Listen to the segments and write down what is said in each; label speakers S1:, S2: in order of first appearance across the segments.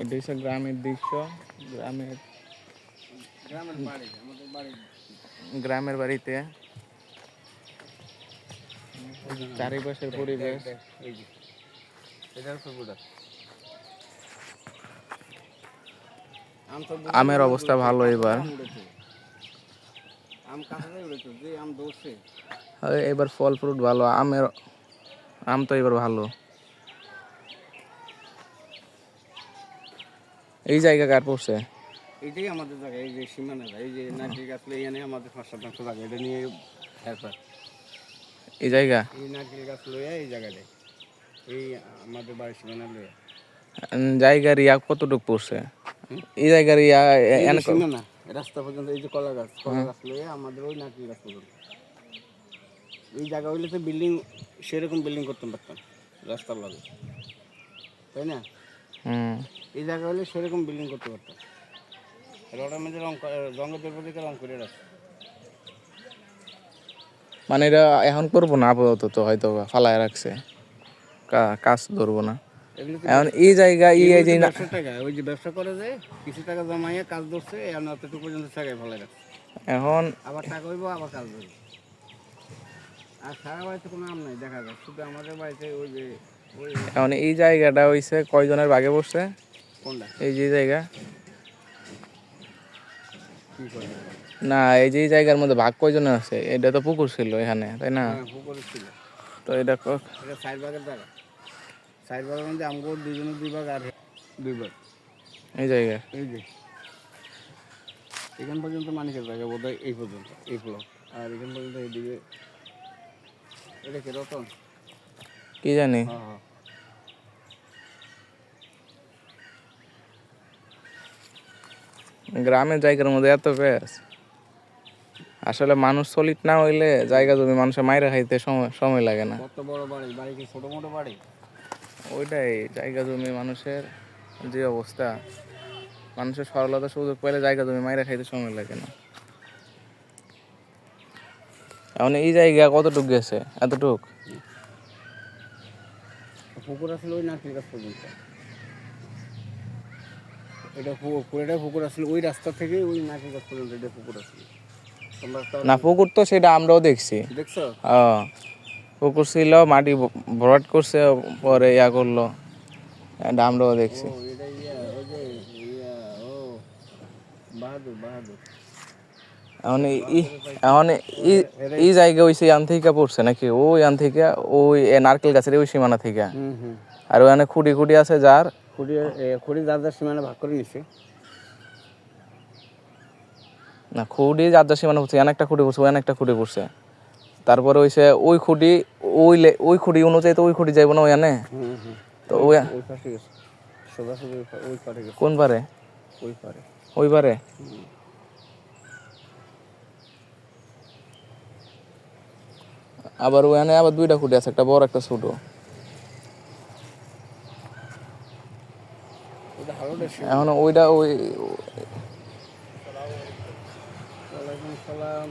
S1: এটা হচ্ছে গ্রামের দৃশ্য, গ্রামের
S2: গ্রামের
S1: বাড়িতে চারিপাশের পরিবেশ। আমের অবস্থা ভালো এবার। এবার ফল ফ্রুট ভালো, আমের আম তো এবার ভালো। এই জায়গা কার পড়ছে?
S2: এইটাই আমাদের জায়গা এই যে সীমানাটা এই যে নারকেল গাছ লই এনে আমাদের পাঁচ শতাংশ জায়গা এটা নিয়ে তারপর
S1: এই জায়গা?
S2: এই নারকেল গাছ লইয়া এই জায়গাটায় এই আমাদের বাড়ির সীমানা লইয়া
S1: জায়গার ইয়া কতটুক পড়ছে? এই জায়গার ইয়া
S2: সীমানা রাস্তা পর্যন্ত এই যে কলা গাছ কলা গাছ লইয়া আমাদের ওই নারকেল গাছ পর্যন্ত। এই জায়গা হইলে তো বিল্ডিং সেরকম বিল্ডিং করতে পারতাম রাস্তার লগে। তাই না?
S1: হুম।
S2: এই জায়গা হলে সেরকম বিল্ডিং করতে পারতাম। রডের মধ্যে রং রঙের দ্রব্য রং করে রাখছে।
S1: মানে এটা এখন করব না আপাতত হয়তো ফালায় রাখছে। কাজ ধরবো না। এখন এই জায়গা এই এই যে না-
S2: টাকা। ওই যে ব্যবসা করে যায় কিছু টাকা জমাইয়া কাজ ধরছে এখন অতটুকু পর্যন্ত জায়গায় ফেলে রাখছে।
S1: এখন
S2: আবার টাকা হইব আবার কাজ ধরবে। আর সারা বাড়িতে কোনো আম নাই দেখা যায় শুধু আমাদের বাড়িতে ওই যে ওই
S1: এখন এই জায়গাটা হইছে কয়জনের বাগে পড়ছে
S2: কোনটা?
S1: এই যে জায়গা। না এই যে জায়গার মধ্যে ভাগ কয়জনের আছে? এটা তো পুকুর ছিল এখানে তাই না?
S2: হ্যাঁ পুকুরে ছিল।
S1: তো এটা
S2: এটা সাইড বাগের জায়গা। সাইড বাগের মধ্যে আমগো দুজনে দুই ভাগ আর দুই ভাগ।
S1: এই জায়গা।
S2: এই যে। এখান পর্যন্ত মানিকের জায়গা বোধ হয় এই পর্যন্ত এই ফ্লোর আর এখান পর্যন্ত এইদিকে এটা কি রতন?
S1: কি জানি?
S2: হ্যাঁ হ্যাঁ।
S1: গ্রামের জায়গার মধ্যে এত পেস আসলে মানুষ সলিড না হইলে জায়গা জমি মানুষের মাইরা খাইতে সময় সময় লাগে না।
S2: কত বড় বাড়ি? বাড়ি কি ছোট মোটো বাড়ি?
S1: ওইটাই জায়গা জমি মানুষের যে অবস্থা। মানুষের সরলতা সুযোগ পেলে জায়গা জমি মাইরা খাইতে সময় লাগে না। এখন এই জায়গা কতটুক গেছে? এতটুক?
S2: পুকুর আসলে ওই নারকেল গাছ পর্যন্ত। এটা পু- পুরোটা পুকুর আসলে ওই রাস্তা থেকে ওই নারকেল গাছ পর্যন্ত এটা পুকুর আসলে।
S1: না পুকুর তো সেটা আমরাও দেখছি।
S2: দেখছ?
S1: হ্যাঁ পুকুর ছিল মাটি ভরাট করছে পরে ইয়া করল এটা আমরাও দেখছি। এখন এখন এই- জায়গা ওই সে ইয়ান থেকে পড়ছে নাকি? ওই ইয়ান থেকে ওই নারকেল গাছের ওই সীমানা থেকে। আর ওখানে খুঁড়ি খুঁড়ি আছে যার।
S2: এ, খুঁড়ি যার যার সীমানা ভাগ করে নিছে।
S1: না খুঁড়ি যার যার সীমানা পড়ছে এখানে একটা খুঁড়ি পড়ছে ওখানে একটা খুঁড়ি পড়ছে তারপরে ওই খুঁড়ি ওই লে- ওই খুঁড়ি অনুযায়ী তো ওই খুঁড়ি যাইব না ওখানে? তো ওই
S2: ওই ওই ওই
S1: কোন পারে
S2: ওই পারে
S1: ওই পারে আবার ওখানে আবার দুইটা খুঁটি আছে একটা বড় একটা ছোট। এখন ওইটা ওই
S2: সালাম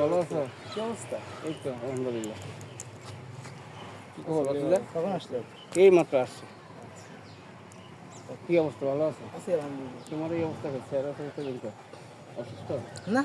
S2: ভালো আছো কি অবস্থা? এই তো আলহামদুলিল্লাহ কখন আসলে এই মাত্র আসছে কি অবস্থা ভালো আছো? আছি তোমার এই অবস্থা হচ্ছে আর অসুস্থ দিনটা অসুস্থ?
S1: না।